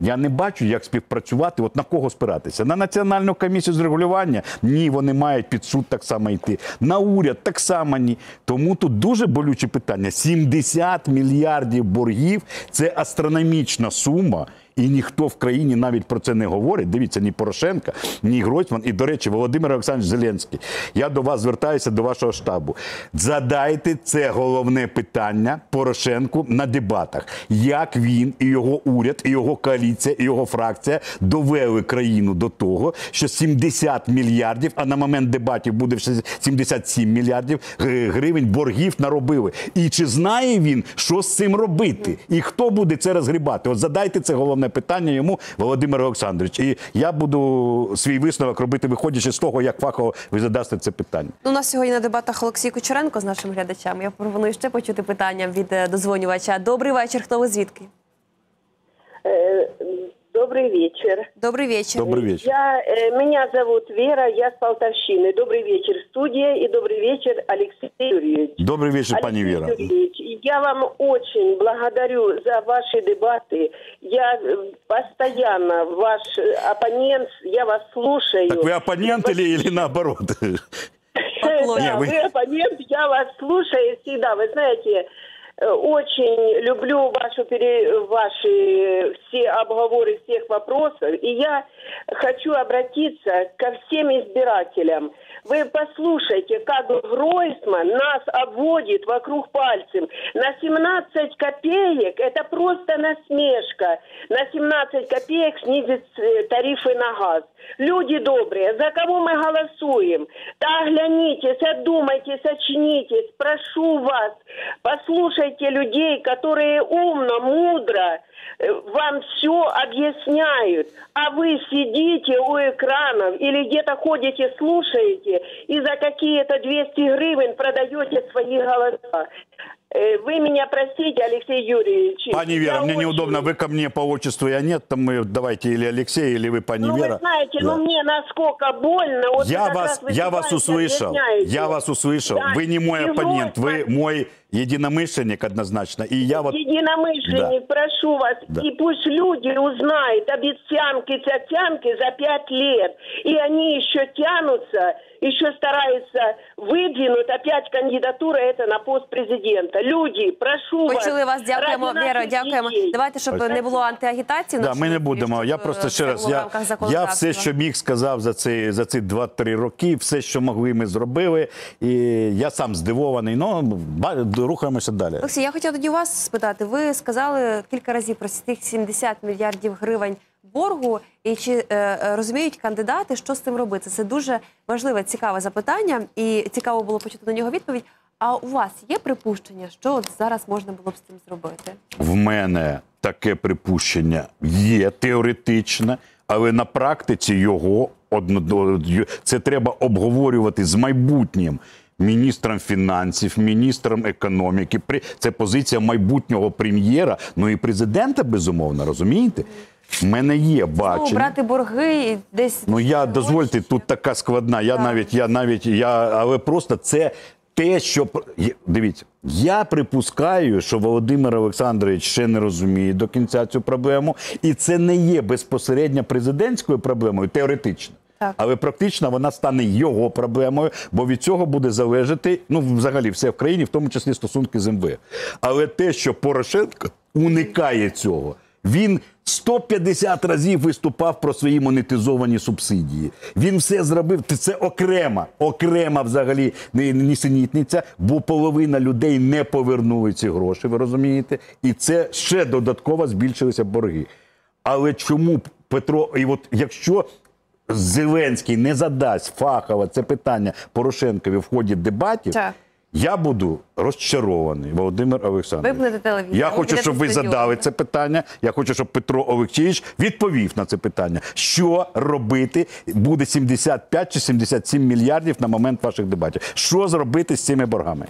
Я не бачу, як співпрацювати, от на кого спиратися. На національну комісію з регулювання ні, вони мають під суд так само йти. На уряд так само ні. Тому тут дуже болюче питання: 70 мільярдів боргів це астрономічна сума. І ніхто в країні навіть про це не говорить. Дивіться, ні Порошенка, ні Гройсман. І, до речі, Володимир Олександрович Зеленський. Я до вас звертаюся до вашого штабу. Задайте це головне питання Порошенку на дебатах. Як він і його уряд, і його коаліція, і його фракція довели країну до того, що 70 мільярдів, а на момент дебатів буде 77 мільярдів гривень боргів наробили. І чи знає він, що з цим робити? І хто буде це розгрібати? От задайте це головне питання йому, Володимир Олександрович. І я буду свій висновок робити, виходячи з того, як фахово ви задасте це питання. Ну, У нас сьогодні на дебатах Олексій Кучеренко з нашим глядачем. Я пропоную ще почути питання від е, дозвонювача. Добрий вечір. Хто ви звідки? Э, Добрый вечер. Добрий вечір. Добрий вечір. Я, э, меня зовут Вера, я с Полтавщины. Добрый вечер, студия, и добрый вечер, Алексей Юрьевич. Добрий вечір, пані Алексей Віра. Юрьевич, я вам очень благодарю за ваши дебаты. Я э, постоянно ваш э, оппонент, я вас слушаю. Так ви опонент или, или наоборот? Поклонник. Да, вы- вы оппонент, я вас слушаю всегда. Вы знаете, э, очень люблю вашу ваши э, все обговоры всех вопросов. И я хочу обратиться ко всем избирателям. Вы послушайте, как Гройсман нас обводит вокруг пальцем. На 17 копеек это просто насмешка. На 17 копеек снизить э, тарифы на газ. Люди добрые, за кого мы голосуем? Да оглянитесь, одумайтесь, очнитесь. Прошу вас, послушайте людей, которые умно, мудро вам все объясняют. А вы сидите у экранов или где-то ходите, слушаете и за какие-то 200 гривен продаете свои голоса. Э, Вы меня простите, Алексей Юрьевич. Пани Я Вера, мне очень- неудобно, вы ко мне по отчеству я нет, там мы давайте или Алексей, или вы пани Ну, Вера. вы знаете, Да. ну мне насколько больно. Вот Я вас, я вас услышал, объясняете. я вас услышал. Да, Вы не мой и оппонент, вы мой единомышленник однозначно. И я вот... Единомышленник, прошу вас, Да. и пусть люди узнают обещанки, тятянки за пять лет, и они еще тянутся, еще стараются выдвинуть опять кандидатура это на пост президента. Люди, прошу вас. Почули вас. Дякуємо, ради Дякуємо. Давайте, щоб Спасибо. не було антиагітації. Да, ми не будемо. Я просто ще раз. Я, я все, що міг, сказав за ці за ці 2-3 роки, все, що могли, ми зробили. І я сам здивований. Ну ба- рухаємося далі. Олексій, я хотіла тоді вас спитати. Ви сказали кілька разів про цих 70 мільярдів гривень боргу, і чи е, е, розуміють кандидати, що з цим робити? Це дуже важливе, цікаве запитання, і цікаво було почути на нього відповідь. А у вас є припущення, що от зараз можна було б з цим зробити? В мене таке припущення є теоретичне, але на практиці його одно це треба обговорювати з майбутнім. Міністром фінансів, міністром економіки, це позиція майбутнього прем'єра, ну і президента, безумовно, розумієте? В мене є Ну, бачення. брати борги і десь Ну я дозвольте, тут така складна. Я Так. навіть, я навіть, я, але просто це те, що дивіться, я припускаю, що Володимир Олександрович ще не розуміє до кінця цю проблему, і це не є безпосередньо президентською проблемою, теоретично. Так. Але практично вона стане його проблемою, бо від цього буде залежати ну взагалі все в країні, в тому числі стосунки з МВФ. Але те, що Порошенко уникає цього, він 150 разів виступав про свої монетизовані субсидії. Він все зробив. Це окрема, окрема взагалі ні- нісенітниця, бо половина людей не повернули ці гроші. Ви розумієте? І це ще додатково збільшилися борги. Але чому Петро, і от якщо Зеленський не задасть фахово це питання Порошенкові в ході дебатів, Так. Я буду розчарований, Володимир Олександрович. Вимкнете телевізор, Я хочу, щоб ви задали це питання. Я хочу, щоб Петро Олексійович відповів на це питання. Що робити? Буде 75 чи 77 мільярдів на момент ваших дебатів. Що зробити з цими боргами?